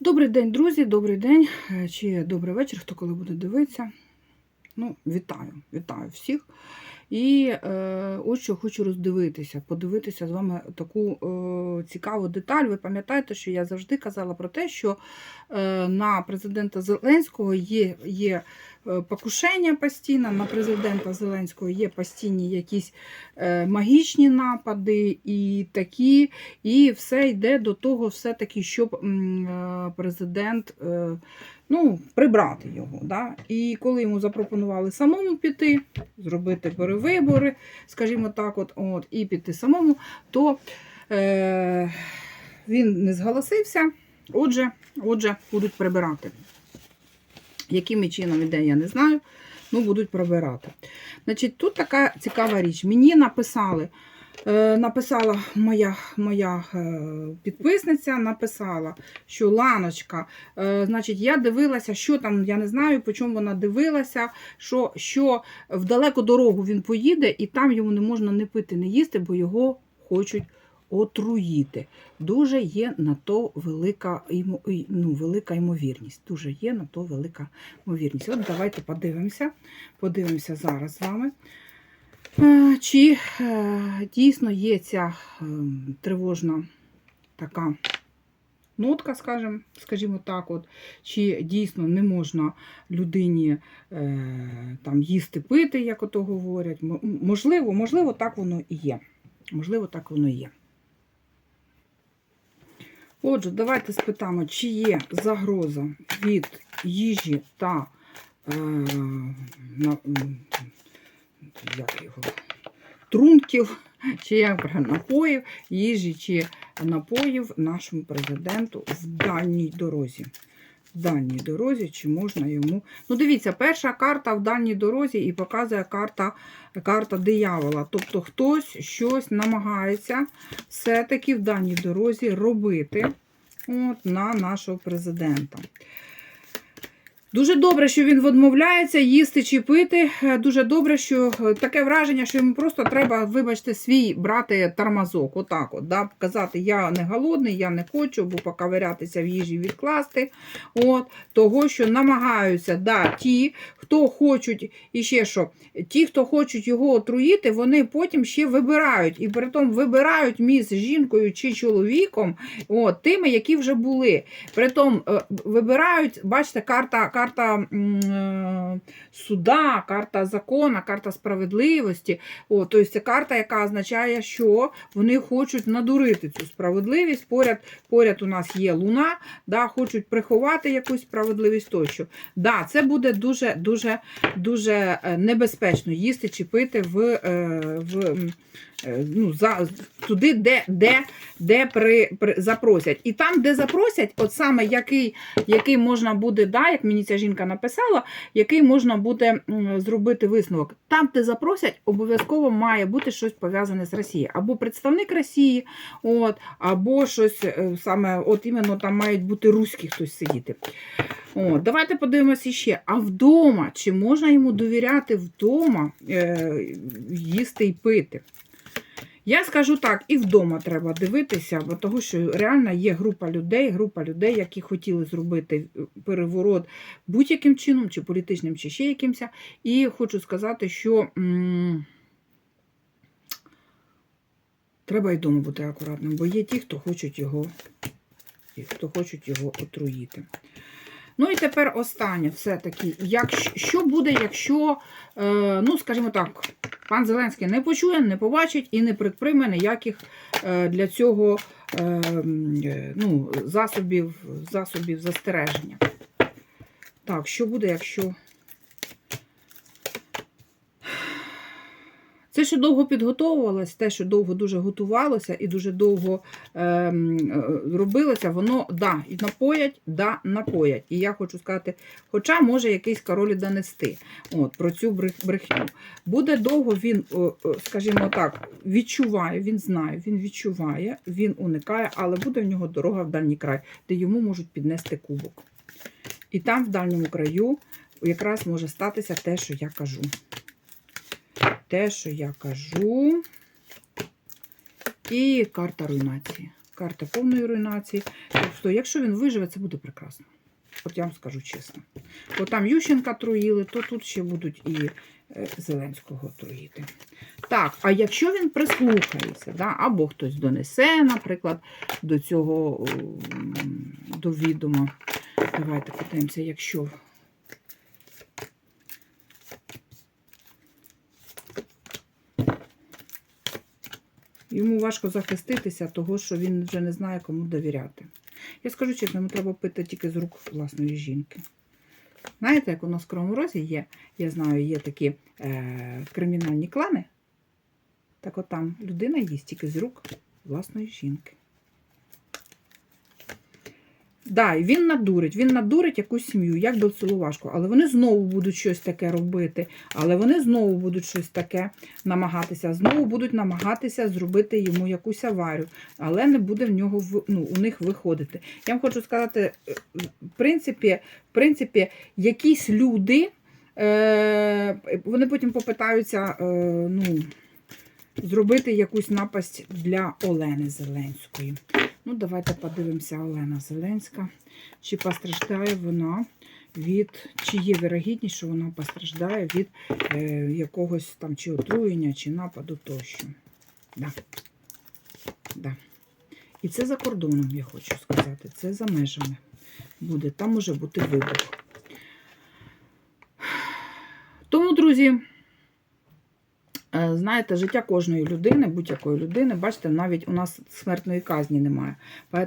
Добрий день, друзі, добрий день е, чи добрий вечір, хто коли буде дивитися. Ну, вітаю, вітаю всіх. І е, ось що хочу роздивитися, подивитися з вами таку е, цікаву деталь. Ви пам'ятаєте, що я завжди казала про те, що е, на президента Зеленського є, є е, покушення постійно, на президента Зеленського є постійні якісь е, магічні напади і такі, і все йде до того, все-таки, щоб е, президент. Е, Ну, прибрати його. Да? І коли йому запропонували самому піти, зробити перевибори, скажімо так, от, от, і піти самому, то е, він не зголосився. Отже, отже, будуть прибирати. Якими чином іде, я не знаю. Ну, будуть прибирати. Значить, тут така цікава річ. Мені написали. Е, Написала моя моя е, підписниця, написала, що Ланочка, е, значить, я дивилася, що там, я не знаю, по чому вона дивилася, що, що в далеку дорогу він поїде, і там йому не можна не пити, не їсти, бо його хочуть отруїти. Дуже є на то велика, ну, велика ймовірність. Дуже є на то велика ймовірність. От давайте подивимося. Подивимося зараз з вами. Чи е, дійсно є ця е, тривожна така нотка, скажімо, скажімо так, от, чи дійсно не можна людині е, там, їсти пити, як ото говорять. Можливо, можливо, так воно і є. Можливо, так воно і є. Отже, давайте спитаємо, чи є загроза від їжі та е, як його, трунків, чи напоїв, їжі чи напоїв нашому президенту в дальній дорозі. В дальній дорозі, чи можна йому. Ну, дивіться, перша карта в дальній дорозі і показує карта, карта диявола. Тобто хтось щось намагається все-таки в дальній дорозі робити от, на нашого президента. Дуже добре, що він відмовляється їсти чи пити. Е, Дуже добре, що е, таке враження, що йому просто треба, вибачте, свій брати тормозок. Отак от, да, казати, я не голодний, я не хочу, або поковирятися в їжі відкласти. От, Того, що намагаються, да, ті, хто хочуть, і ще що, ті, хто хочуть його отруїти, вони потім ще вибирають. І при тому вибирають між жінкою чи чоловіком, от, тими, які вже були. Притом е, вибирають, бачите, карта, карта е, суда, карта закона, карта справедливості. О, тобто це карта, яка означає, що вони хочуть надурити цю справедливість. Поряд, поряд у нас є луна, да, хочуть приховати якусь справедливість тощо. Да, це буде дуже, дуже, дуже е, небезпечно їсти чи пити в, е, в ну, за, туди, де, де, де при, при, запросять. І там, де запросять, от саме який, який можна буде, да, як мені ця жінка написала, який можна буде зробити висновок. Там, де запросять, обов'язково має бути щось пов'язане з Росією. Або представник Росії, от, або щось е, саме, от іменно там мають бути руські хтось сидіти. От, давайте подивимося ще. А вдома, чи можна йому довіряти вдома е, їсти і пити? Я скажу так, і вдома треба дивитися, бо того, що реально є група людей, група людей, які хотіли зробити е, переворот будь-яким чином, чи політичним, чи ще якимось. І хочу сказати, що м, треба і вдома бути акуратним, бо є ті, хто хочуть його, і хто хочуть його отруїти. Ну і тепер останнє все-таки. Що буде, якщо, е, ну, скажімо так, пан Зеленський не почує, не побачить і не предприйме ніяких е, для цього е, е, ну, засобів, засобів застереження. Так, що буде, якщо. Це, що довго підготовувалось, те, що довго дуже готувалося і дуже довго ем, е, робилося, воно да, і напоять, да, напоять. І я хочу сказати, хоча може якийсь король донести от, про цю брехню. Буде довго він, скажімо так, відчуває, він знає, він відчуває, він уникає, але буде в нього дорога в дальній край, де йому можуть піднести кубок. І там, в дальньому краю, якраз може статися те, що я кажу. Те, що я кажу. І карта руйнації. карта повної руйнації. Тобто, якщо він виживе, це буде прекрасно. От я вам скажу чесно. Бо там Ющенка труїли, то тут ще будуть і е, Зеленського труїти. Так, а якщо він прислухається, да, або хтось донесе, наприклад, до цього до відома. Давайте подивимося, якщо. Йому важко захиститися, того, що він вже не знає, кому довіряти. Я скажу чесно, йому треба пити тільки з рук власної жінки. Знаєте, як у нас в Кривому Розі є, я знаю, є такі е, кримінальні клани. Так от там людина їсть тільки з рук власної жінки. Да, і він надурить, він надурить якусь сім'ю, як би було важко. Але вони знову будуть щось таке робити, але вони знову будуть щось таке намагатися, знову будуть намагатися зробити йому якусь аварію, але не буде в нього ну, у них виходити. Я вам хочу сказати, е, в принципі, в принципі якісь люди, е, вони потім попитаються е, ну, зробити якусь напасть для Олени Зеленської. Ну, давайте подивимося, Олена Зеленська. Чи постраждає вона від, чи є вірогідність, що вона постраждає від е, якогось там чи отруєння, чи нападу тощо. Да. Да. І це за кордоном, я хочу сказати. Це за межами буде. Там може бути вибух. Тому, друзі. Е, Знаєте, життя кожної людини, будь-якої людини, бачите, навіть у нас смертної казні немає.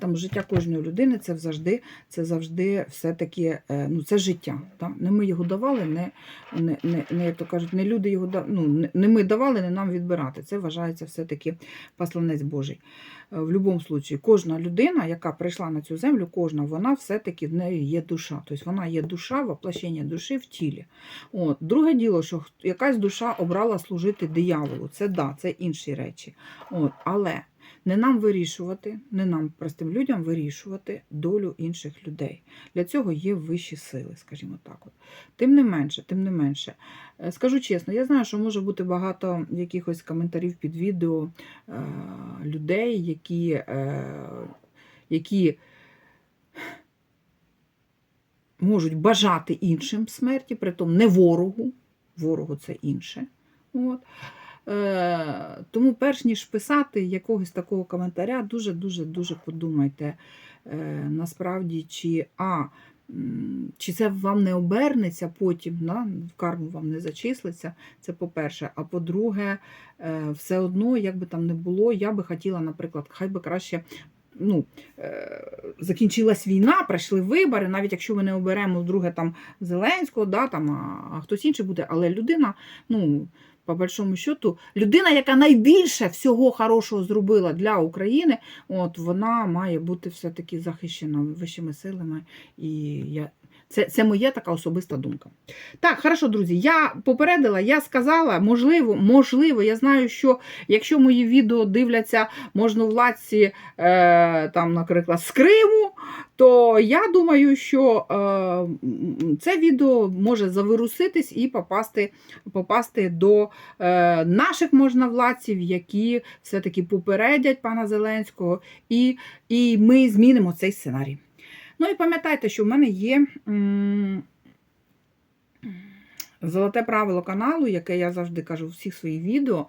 Тому життя кожної людини це завжди, це завжди все-таки е, ну, це життя. Так? Не ми його давали, не, не, не, не, як то кажуть, не люди його да- ну, не, не ми давали, не нам відбирати. Це вважається все-таки посланець Божий. Е, В будь-якому випадку, кожна людина, яка прийшла на цю землю, кожна, вона все-таки в неї є душа. Тобто вона є душа, воплощення душі в тілі. От. Друге діло, що якась душа обрала служити дияволу. Це да, це інші речі. От. Але не нам вирішувати, не нам, простим людям, вирішувати долю інших людей. Для цього є вищі сили, скажімо так. От. Тим не менше, тим не менше. Е, Скажу чесно, я знаю, що може бути багато якихось коментарів під відео е, людей, які, е, які можуть бажати іншим смерті, притом не ворогу, ворогу це інше. От. Е, тому, перш ніж писати якогось такого коментаря, дуже-дуже дуже подумайте, е, насправді, чи а, чи це вам не обернеться потім, да, в карму вам не зачислиться, це по-перше. А по-друге, е, все одно, як би там не було, я би хотіла, наприклад, хай би краще. Ну, е, закінчилась війна, пройшли вибори, навіть якщо ми не оберемо вдруге там Зеленського, да, там, а, а хтось інший буде, але людина, ну, по большому счету, людина, яка найбільше всього хорошого зробила для України, от вона має бути все-таки захищена вищими силами. І я, це, це моя така особиста думка. Так, хорошо, друзі, я попередила, я сказала, можливо, можливо, я знаю, що якщо мої відео дивляться можновладці, е, там, наприклад, з Криму, то я думаю, що е, це відео може завируситись і попасти, попасти до е, наших можновладців, які все-таки попередять пана Зеленського, і, і ми змінимо цей сценарій. Ну і пам'ятайте, що в мене є золоте правило каналу, яке я завжди кажу у всіх своїх відео.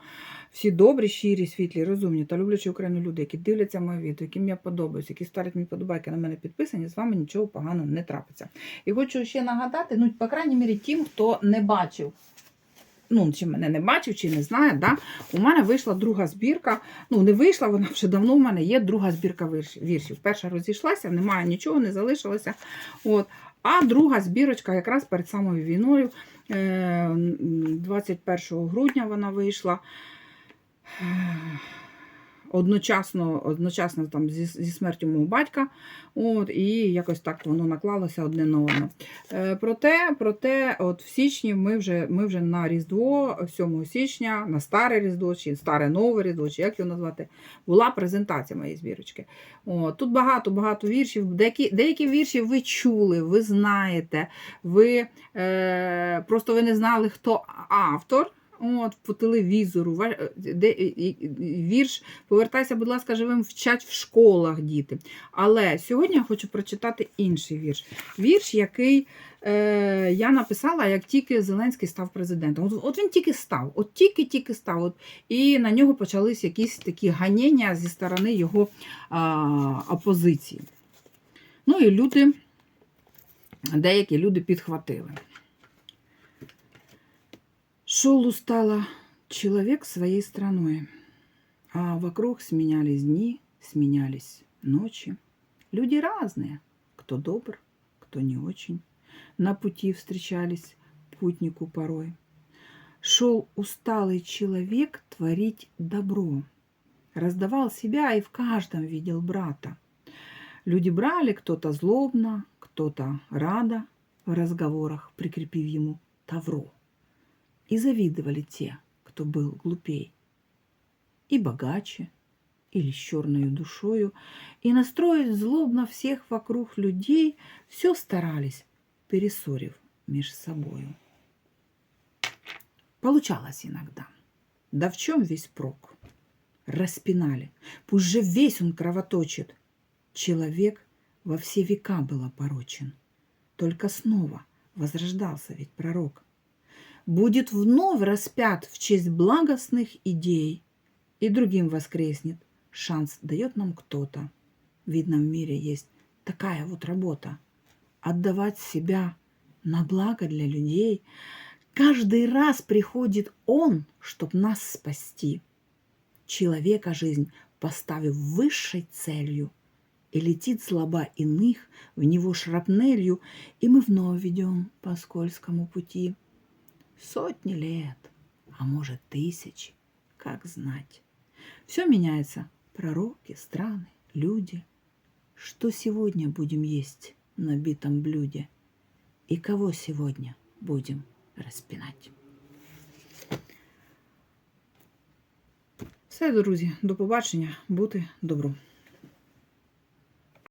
Всі добрі, щирі, світлі, розумні та люблячі Україну люди, які дивляться моє відео, яким я подобаюся, які ставлять мені подобайки на мене підписані, з вами нічого поганого не трапиться. І хочу ще нагадати, ну, по крайній мірі, тим, хто не бачив. Ну, чи мене не бачив, чи не знає, да? у мене вийшла друга збірка. Ну, не вийшла, вона вже давно в мене є друга збірка вірш- віршів. Перша розійшлася, немає нічого, не залишилося. От. А друга збірочка якраз перед самою війною, е, 21 грудня вона вийшла. Одночасно, одночасно там зі, зі смертю мого батька, от, і якось так воно наклалося одне на одне. Е, проте, проте, от в січні ми вже, ми вже на Різдво, 7 січня, на старе Різдво, чи старе нове Різдво, чи як його назвати, була презентація моєї збірочки. От, тут багато-багато віршів. Деякі, деякі вірші ви чули, ви знаєте, ви е, просто ви не знали, хто автор. От, по телевізору, е, де, вірш Повертайся, будь ласка, живим вчать в школах діти. Але сьогодні я хочу прочитати інший вірш. Вірш, який е, я написала, як тільки Зеленський став президентом. От, от він тільки став, от тільки-тільки став. От, і на нього почались якісь такі ганення зі сторони його а, опозиції. Ну і люди, деякі люди підхватили. Шел устало человек своей страной, а вокруг сменялись дни, сменялись ночи. Люди разные, кто добр, кто не очень. На пути встречались путнику порой. Шел усталый человек творить добро. Раздавал себя и в каждом видел брата. Люди брали кто-то злобно, кто-то рада в разговорах, прикрепив ему тавро. И завидовали те, кто был глупей, и богаче, или с черною душою, и настроить злобно всех вокруг людей все старались, перессорив меж собою. Получалось иногда. Да в чем весь прок? Распинали. Пусть же весь он кровоточит. Человек во все века был опорочен. Только снова возрождался ведь пророк. Будет вновь распят в честь благостных идей, и другим воскреснет. Шанс дает нам кто-то. Видно, в мире есть такая вот работа. Отдавать себя на благо для людей. Каждый раз приходит Он, чтоб нас спасти. Человека жизнь поставив высшей целью, и летит злоба иных в него шрапнелью, и мы вновь ведем по скользкому пути. Сотни лет, а может тысячи, как знать. Все меняется. Пророки, страны, люди. Что сегодня будем есть на битом блюде? И кого сегодня будем распинать? Все, друзі, до побачення. Бути добру.